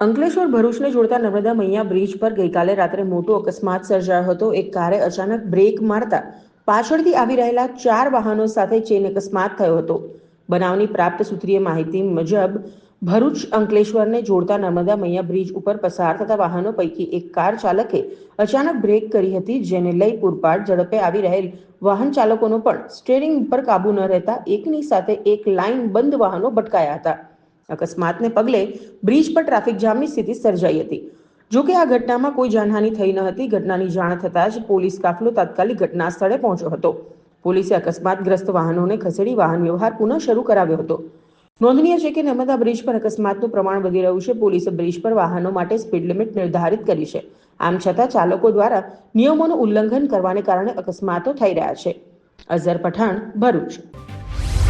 અંકલેશ્વર ભરૂચને જોડતા નર્મદા મૈયા બ્રિજ પર ગઈકાલે રાત્રે મોટો અકસ્માત સર્જાયો હતો. એક કારે અચાનક બ્રેક મારતા પાછળથી આવી રહેલા ચાર વાહનો સાથે ચેન અકસ્માત થયો હતો. બનાવની પ્રાપ્ત સૂત્રીય માહિતી મુજબ, ભરૂચ અંકલેશ્વરને જોડતા નર્મદા મૈયા બ્રિજ ઉપર પસાર થતા વાહનો પૈકી એક કાર ચાલકે અચાનક બ્રેક કરી હતી, જેને લઈ પૂરપાટ ઝડપે આવી રહેલ વાહન ચાલકોનો પણ સ્ટેરિંગ ઉપર કાબુ ન રહેતા એકની સાથે એક લાઇન બંધ વાહનો ભટકાયા હતા. અકસ્માતને પગલે બ્રિજ પર ટ્રાફિક જામની સ્થિતિ સર્જાઈ હતી. જોકે આ ઘટનામાં કોઈ જાનહાની થઈ ન હતી, ઘટનાની જાણ થતાં જ પોલીસ કાફલો તાત્કાલિક ઘટના સ્થળે પહોંચ્યો હતો. પોલીસે અકસ્માતગ્રસ્ત વાહનોને ખસેડી વાહન વ્યવહાર પુનઃ શરૂ કરાવ્યો હતો. નોંધનીય છે કે નર્મદા બ્રિજ પર અકસ્માતનું પ્રમાણ વધી રહ્યું છે. પોલીસે બ્રિજ પર વાહનો માટે સ્પીડ લિમિટ નિર્ધારિત કરી છે. આમ છતાં ચાલકો દ્વારા નિયમોનું ઉલ્લંઘન કરવાને કારણે અકસ્માતો થઈ રહ્યા છે. અઝર પઠાણ, ભરૂચ.